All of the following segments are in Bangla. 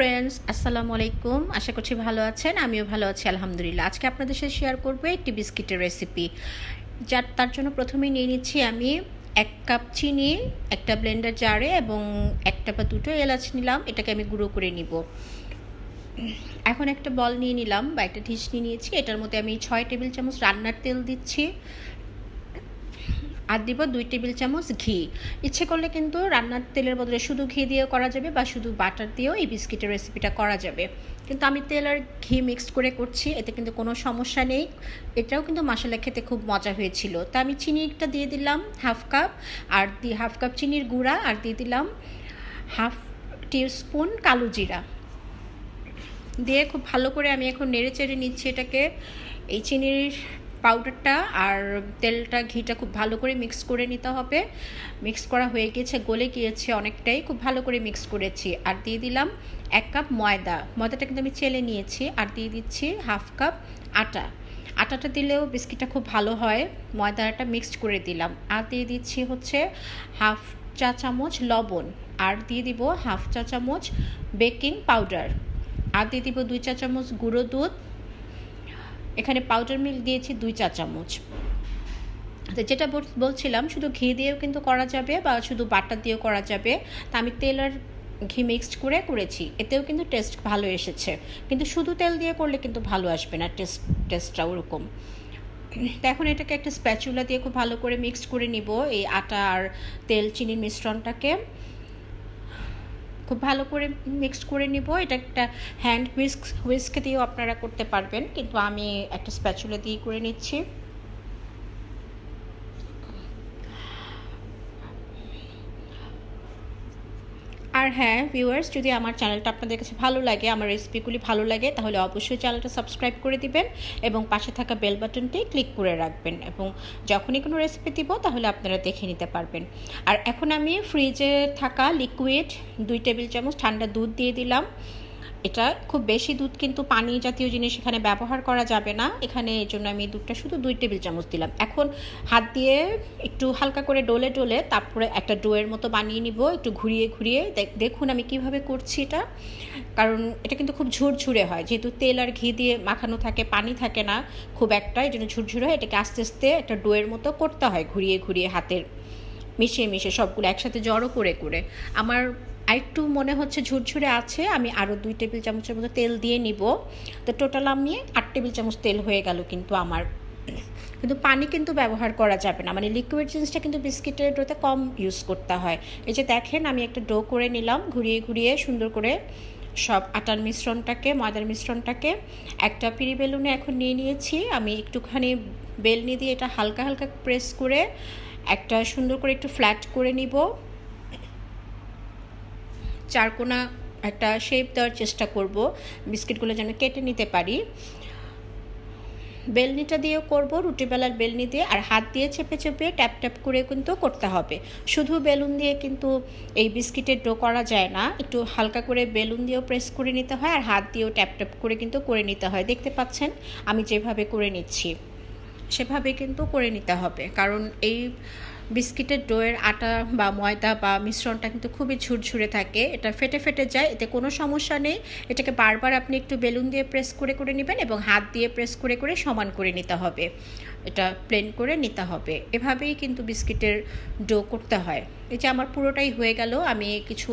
ফ্রেন্ডস আসসালামু আলাইকুম। আশা করছি ভালো আছেন, আমিও ভালো আছি, আলহামদুলিল্লাহ। আজকে আপনাদের সাথে শেয়ার করব একটি বিস্কিটের রেসিপি যার, তার জন্য প্রথমেই নিয়ে নিচ্ছি আমি এক কাপ চিনি, একটা ব্লেন্ডার জারে এবং একটা বা দুটো এলাচ নিলাম, এটাকে আমি গুঁড়ো করে নিব। এখন একটা বল নিয়ে নিলাম বা একটা ঢিস নিয়ে নিয়েছি, এটার মধ্যে আমি ছয় টেবিল চামচ রান্নার তেল দিচ্ছি। আর দিব দুই টেবিল চামচ ঘি। ইচ্ছে করলে কিন্তু রান্নার তেলের বদলে শুধু ঘি দিয়েও করা যাবে বা শুধু বাটার দিয়েও এই বিস্কিটের রেসিপিটা করা যাবে। কিন্তু আমি তেল আর ঘি মিক্সড করে করছি, এতে কিন্তু কোনো সমস্যা নেই। এটাও কিন্তু মশলা খেতে খুব মজা হয়েছিল। তা আমি চিনিটা দিয়ে দিলাম হাফ কাপ আর দিয়ে হাফ কাপ চিনির গুঁড়া, আর দিয়ে দিলাম হাফ স্পুন কালো জিরা। দিয়ে খুব ভালো করে আমি এখন নেড়ে চেড়ে নিচ্ছি এটাকে। এই চিনির পাউডারটা আর তেলটা, ঘিটা খুব ভালো করে মিক্স করে নিতে হবে। মিক্স করা হয়ে গিয়েছে গলে গিয়েছে অনেকটাই। খুব ভালো করে মিক্স করেছি। আর দিয়ে দিলাম এক কাপ ময়দা। ময়দাটা কিন্তু আমি চেলে নিয়েছি। আর দিয়ে দিচ্ছি হাফ কাপ আটা। আটাটা দিলেও বিস্কিটটা খুব ভালো হয়। ময়দাটা মিক্সড করে দিলাম। আর দিয়ে দিচ্ছি হচ্ছে হাফ চা চামচ লবণ। আর দিয়ে দিব হাফ চা চামচ বেকিং পাউডার আর দিয়ে দিব দুই চা চামচ গুঁড়ো দুধ। এখানে পাউডার মিল্ক দিয়েছি দুই চা চামচ। তো যেটা বলছিলাম, শুধু ঘি দিয়েও কিন্তু করা যাবে বা শুধু বাটার দিয়েও করা যাবে। তা আমি তেল আর ঘি মিক্সড করে করেছি, এতেও কিন্তু টেস্ট ভালো এসেছে। কিন্তু শুধু তেল দিয়ে করলে কিন্তু ভালো আসবে না টেস্ট টেস্টটা ওরকম। তো এখন এটাকে একটা স্প্যাচুলা দিয়ে খুব ভালো করে মিক্সড করে নিব, এই আটা আর তেল, চিনির মিশ্রণটাকে। খুব ভালো করে মিক্সড করে নিব। এটা একটা হ্যান্ড হুইস্ক হুইস্ক দিয়েও আপনারা করতে পারবেন। কিন্তু আমি একটা স্প্যাচুলা দিয়ে করে নিচ্ছি। আর হ্যাঁ ভিউয়ার্স যদি আমার চ্যানেলটা আপনাদের কাছে ভালো লাগে, আমার রেসিপিগুলি ভালো লাগে, তাহলে অবশ্যই চ্যানেলটা সাবস্ক্রাইব করে দিবেন এবং পাশে থাকা বেল বাটনটি ক্লিক করে রাখবেন এবং যখনই কোনো রেসিপি দিব, তাহলে আপনারা দেখে নিতে পারবেন। আর এখন আমি ফ্রিজে থাকা লিকুইড দুই টেবিল চামচ ঠান্ডা দুধ দিয়ে দিলাম। এটা খুব বেশি দুধ কিন্তু পানি জাতীয় জিনিস এখানে ব্যবহার করা যাবে না। এখানে এই জন্য আমি দুধটা শুধু দুই টেবিল চামচ দিলাম। এখন হাত দিয়ে একটু হালকা করে ডোলে ডোলে তারপরে একটা ডোয়ের মতো বানিয়ে নিব। একটু ঘুরিয়ে ঘুরিয়ে দেখুন আমি কীভাবে করছি এটা। কারণ এটা কিন্তু খুব ঝুরঝুরে হয়। যেহেতু তেল আর ঘি দিয়ে মাখানো থাকে, পানি থাকে না খুব একটা, এই জন্য ঝুরঝুরে হয়। এটাকে আস্তে আস্তে একটা ডোয়ের মতো করতে হয় ঘুরিয়ে ঘুরিয়ে হাতের। মিশিয়ে মিশিয়ে সবগুলো একসাথে জড়ো করে করে। আমার আরেকটু মনে হচ্ছে ঝুরঝুরে আছে, আমি আরও দুই টেবিল চামচের মতো তেল দিয়ে নিব। তো টোটাল আমি আট টেবিল চামচ তেল হয়ে গেল কিন্তু আমার। কিন্তু পানি কিন্তু ব্যবহার করা যাবে না মানে লিকুইড জিনিসটা কিন্তু বিস্কিটের ডোতে কম ইউজ করতে হয়। এই যে দেখেন, আমি একটা ডো করে নিলাম, ঘুরিয়ে ঘুরিয়ে সুন্দর করে সব আটার মিশ্রণটাকে, ময়দার মিশ্রণটাকে একটা পিড়ি বেলুনে এখন নিয়ে নিয়েছি। আমি একটুখানি বেলনি দিয়ে এটা হালকা হালকা প্রেস করে একটা সুন্দর করে একটু ফ্ল্যাট করে নিব। চারকোনা একটা শেপ দেওয়ার চেষ্টা করব। বিস্কিটগুলো যেন কেটে নিতে পারি। বেলনিটা দিয়েও করব, রুটি বেলার বেলনি দিয়ে, আর হাত দিয়ে চেপে চেপে ট্যাপ ট্যাপ করে কিন্তু করতে হবে। শুধু বেলুন দিয়ে কিন্তু এই বিস্কিটের ডো করা যায় না, একটু হালকা করে বেলুন দিয়েও প্রেস করে নিতে হয়, আর হাত দিয়েও ট্যাপ ট্যাপ করে কিন্তু করে নিতে হয়। দেখতে পাচ্ছেন, আমি যেভাবে করে নিচ্ছি, সেভাবে কিন্তু করে নিতে হবে। কারণ এই বিস্কিটের ডোয়ের আটা বা ময়দা বা মিশ্রণটা কিন্তু খুবই ঝুরঝুরে থাকে। এটা ফেটে ফেটে যায়, এতে কোনো সমস্যা নেই। এটাকে বারবার আপনি একটু বেলুন দিয়ে প্রেস করে করে নেবেন এবং হাত দিয়ে প্রেস করে করে সমান করে নিতে হবে। এটা প্লেন করে নিতে হবে। এভাবেই কিন্তু বিস্কিটের ডো করতে হয়। এই যে আমার পুরোটাই হয়ে গেল, আমি কিছু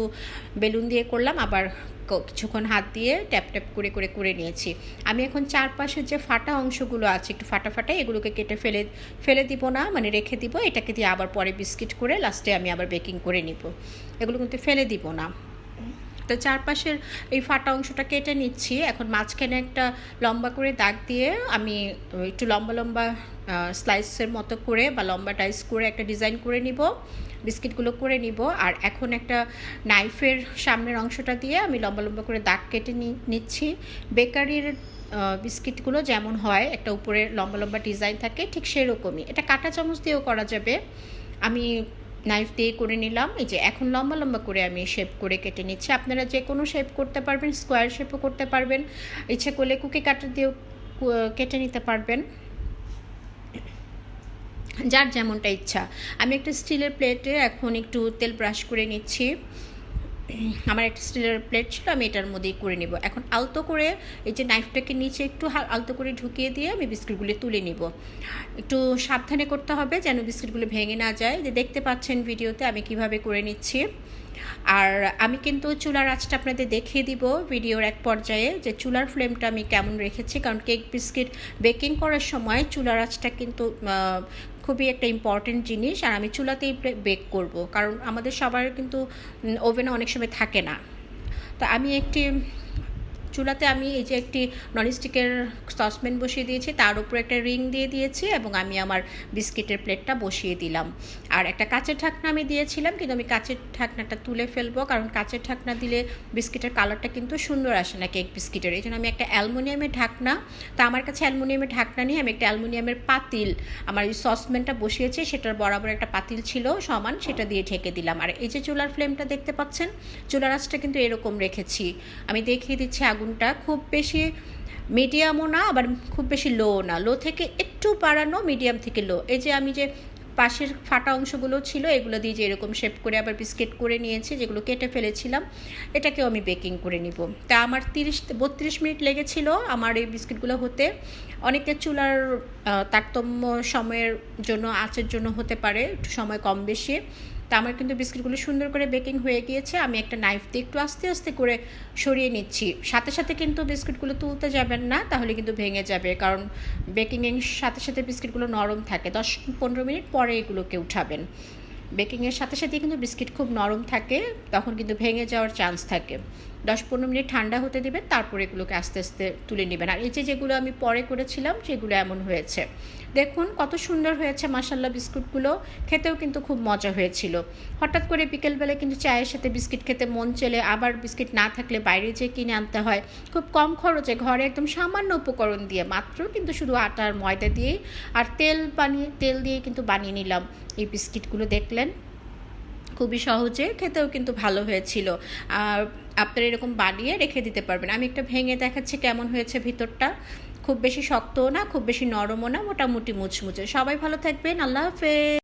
বেলুন দিয়ে করলাম, আবার কিছুক্ষণ হাত দিয়ে ট্যাপ ট্যাপ করে করে করে নিয়েছি। আমি এখন চারপাশের যে ফাটা অংশগুলো আছে, একটু ফাটা ফাটা, এগুলোকে কেটে ফেলে ফেলে দিব না মানে রেখে দিব, এটাকে দিয়ে আবার পরে বিস্কিট করে লাস্টে আমি আবার বেকিং করে নিব। এগুলো কিন্তু ফেলে দিব না। তো চারপাশের এই ফাটা অংশটা কেটে নিচ্ছি। এখন মাঝখানে একটা লম্বা করে দাগ দিয়ে আমি একটু লম্বা লম্বা স্লাইসের মতো করে বা লম্বা টাইস করে একটা ডিজাইন করে নিব, বিস্কিটগুলো করে নিব। আর এখন একটা নাইফের সামনের অংশটা দিয়ে আমি লম্বা লম্বা করে দাগ কেটে নিচ্ছি। বেকারির বিস্কিটগুলো যেমন হয়, একটা উপরে লম্বা লম্বা ডিজাইন থাকে, ঠিক সেরকমই। এটা কাটা চামচ দিয়েও করা যাবে। আমি নাইফ দিয়ে করে নিলাম। এই যে এখন লম্বা লম্বা করে আমি শেপ করে কেটে নিচ্ছি। আপনারা যে কোনো শেপ করতে পারবেন স্কোয়ার শেপও করতে পারবেন। ইচ্ছে করলে কুকি কাটার দিয়েও কেটে নিতে পারবেন। যার যেমনটা ইচ্ছা। আমি একটা স্টিলের প্লেটে এখন একটু তেল ব্রাশ করে নিচ্ছি। আমার একটা স্টিলের প্লেট ছিল, আমি এটার মধ্যেই করে নিব। এখন আলতো করে এই যে নাইফটাকে নিচে একটু আলতো করে ঢুকিয়ে দিয়ে আমি বিস্কিটগুলি তুলে নিব। একটু সাবধানে করতে হবে যেন বিস্কিটগুলো ভেঙে না যায়। যে দেখতে পাচ্ছেন ভিডিওতে আমি কীভাবে করে নিচ্ছি। আর আমি কিন্তু চুলার আঁচটা আপনাদের দেখিয়ে দিব ভিডিওর এক পর্যায়ে যে চুলার ফ্লেমটা আমি কেমন রেখেছি। কারণ কেক বিস্কিট বেকিং করার সময় চুলার আঁচটা কিন্তু খুবই একটা ইম্পর্টেন্ট জিনিস আর আমি চুলাতেই বেক করব। কারণ আমাদের সবার কিন্তু ওভেনে অনেক সময় থাকে না। তা আমি একটি চুলাতে আমি এই যে একটি ননস্টিকের সসপ্যান বসিয়ে দিয়েছি, তার উপর একটা রিং দিয়ে দিয়েছি এবং আমি আমার বিস্কিটের প্লেটটা বসিয়ে দিলাম। আর একটা কাঁচের ঢাকনা আমি দিয়েছিলাম, কিন্তু আমি কাঁচের ঢাকনাটা তুলে ফেলব, কারণ কাঁচের ঢাকনা দিলে বিস্কিটের কালারটা কিন্তু সুন্দর আসে না কেক বিস্কিটের। এই জন্য আমি একটা অ্যালুমিনিয়ামের ঢাকনা, তা আমার কাছে অ্যালুমিনিয়ামের ঢাকনা নিয়ে আমি একটা অ্যালুমিনিয়ামের পাতিল, আমার এই সসপ্যানটা বসিয়েছি, সেটার বরাবর একটা পাতিল ছিল সমান, সেটা দিয়ে ঢেকে দিলাম। আর এই যে চুলার ফ্লেমটা দেখতে পাচ্ছেন, চুলার আঁচটা কিন্তু এরকম রেখেছি। আমি দেখিয়ে দিচ্ছি আগুনটা খুব বেশি মিডিয়ামও না, আবার খুব বেশি লো না। লো থেকে একটু বাড়ানো মিডিয়াম থেকে লো এই যে আমি যে পাশের ফাটা অংশগুলো ছিল, এগুলো দিয়ে যে এরকম শেপ করে আবার বিস্কিট করে নিয়েছি, যেগুলো কেটে ফেলেছিলাম, এটাকেও আমি বেকিং করে নিব। তা আমার তিরিশ, বত্রিশ মিনিট লেগেছিল আমার এই বিস্কিটগুলো হতে। অনেকে চুলার তারতম্য সময়ের জন্য, আঁচের জন্য হতে পারে, একটু সময় কম বেশি। তা আমার কিন্তু বিস্কিটগুলো সুন্দর করে বেকিং হয়ে গিয়েছে। আমি একটা নাইফ দিয়ে একটু আস্তে আস্তে করে সরিয়ে নিচ্ছি। সাথে সাথে কিন্তু বিস্কিটগুলো তুলতে যাবেন না, তাহলে কিন্তু ভেঙে যাবে। কারণ বেকিংয়ের সাথে সাথে বিস্কিটগুলো নরম থাকে। দশ পনেরো মিনিট পরে এগুলোকে উঠাবেন। বেকিংয়ের সাথে সাথে কিন্তু বিস্কিট খুব নরম থাকে, তখন কিন্তু ভেঙে যাওয়ার চান্স থাকে। দশ পনেরো মিনিট ঠান্ডা হতে দেবেন, তারপরে এগুলোকে আস্তে আস্তে তুলে নেবেন। আর এই যে যেগুলো আমি পরে করেছিলাম, সেগুলো এমন হয়েছে। দেখুন কত সুন্দর হয়েছে মাসাল্লা বিস্কুটগুলো। খেতেও কিন্তু খুব মজা হয়েছিল। হঠাৎ করে বিকেলবেলায় কিন্তু চায়ের সাথে বিস্কিট খেতে মন চলে, আবার বিস্কিট না থাকলে বাইরে যেয়ে কিনে আনতে হয়। খুব কম খরচে ঘরে একদম সামান্য উপকরণ দিয়ে, মাত্র কিন্তু শুধু আটা আর ময়দা দিয়েই আর তেল বানিয়ে, তেল দিয়ে কিন্তু বানিয়ে নিলাম। এই বিস্কিটগুলো দেখলেন খুবই সহজে খেতেও কিন্তু ভালো হয়েছিল। আর আপনারা এরকম বানিয়ে রেখে দিতে পারবেন। আমি একটা ভেঙে দেখাচ্ছি কেমন হয়েছে ভিতরটা। খুব বেশি শক্তও না, খুব বেশি নরমও না, মোটামুটি মুচমুচে। সবাই ভালো থাকবেন, আল্লাহ হাফেজ।